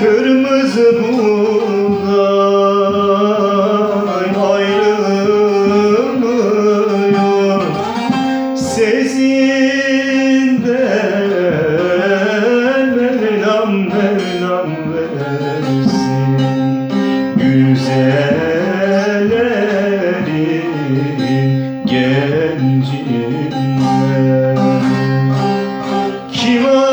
Kırmızı buğday Sezinden Mevlam Mevlam versin. Gencinden kim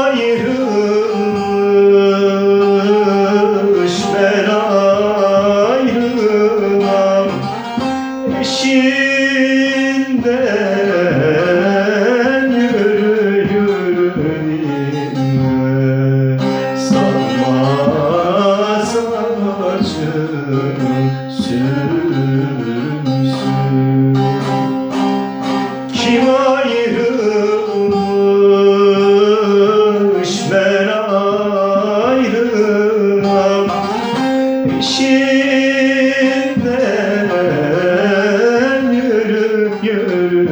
sürünsün kim ayrılmış ben ayrılamam Eşinden yürü yürü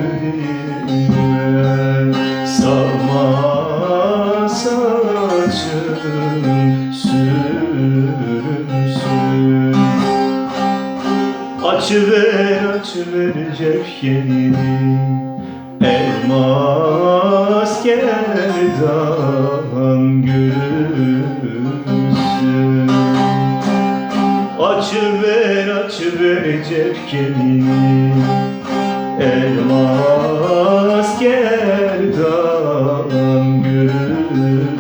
dinle Salma saçın Açıver açıver cepkenini Elmas gerdan görünsün Açıver açıver cepkenini Elmas gerdan görünsün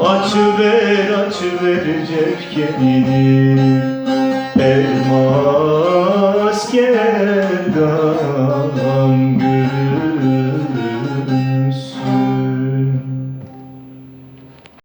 Açıver açıver cepkenini Elmas